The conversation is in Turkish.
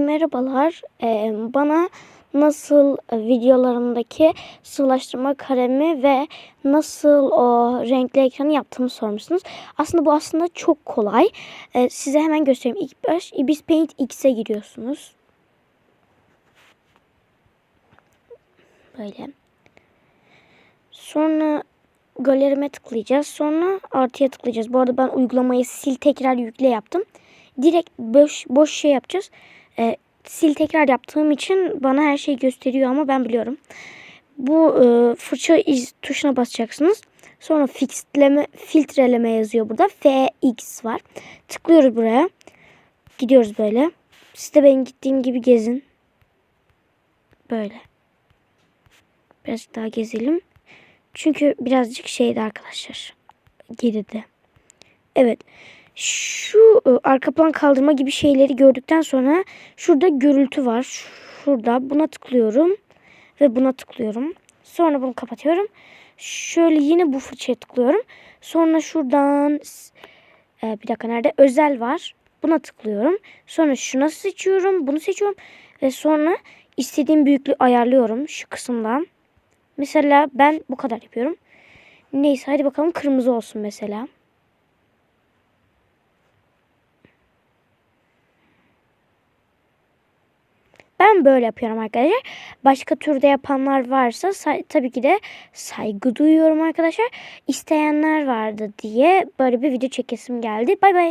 Merhabalar. Ee, bana nasıl videolarımdaki sıvılaştırma kalemi ve nasıl o renkli ekranı yaptığımı sormuşsunuz. Aslında bu aslında çok kolay. Ee, size hemen göstereyim. İlk baş Ibis Paint X'e giriyorsunuz. Böyle. Sonra galerime tıklayacağız. Sonra artıya tıklayacağız. Bu arada ben uygulamayı sil tekrar yükle yaptım. Direkt boş, boş şey yapacağız. Ee, sil tekrar yaptığım için bana her şeyi gösteriyor ama ben biliyorum. Bu e, fırça iz tuşuna basacaksınız. Sonra fixleme, filtreleme yazıyor burada. FX var. Tıklıyoruz buraya. Gidiyoruz böyle. Siz de benim gittiğim gibi gezin. Böyle. Birazcık daha gezelim. Çünkü birazcık şeydi arkadaşlar. Geride. Evet. Şu e, arka plan kaldırma gibi şeyleri gördükten sonra şurada görüntü var. Şurada buna tıklıyorum. Ve buna tıklıyorum. Sonra bunu kapatıyorum. Şöyle yine bu fırçaya tıklıyorum. Sonra şuradan e, bir dakika nerede? Özel var. Buna tıklıyorum. Sonra şuna seçiyorum. Bunu seçiyorum. Ve sonra istediğim büyüklüğü ayarlıyorum şu kısımdan. Mesela ben bu kadar yapıyorum. Neyse hadi bakalım kırmızı olsun mesela. Ben böyle yapıyorum arkadaşlar. Başka türde yapanlar varsa tabii ki de saygı duyuyorum arkadaşlar. İsteyenler vardı diye böyle bir video çekesim geldi. Bay bay.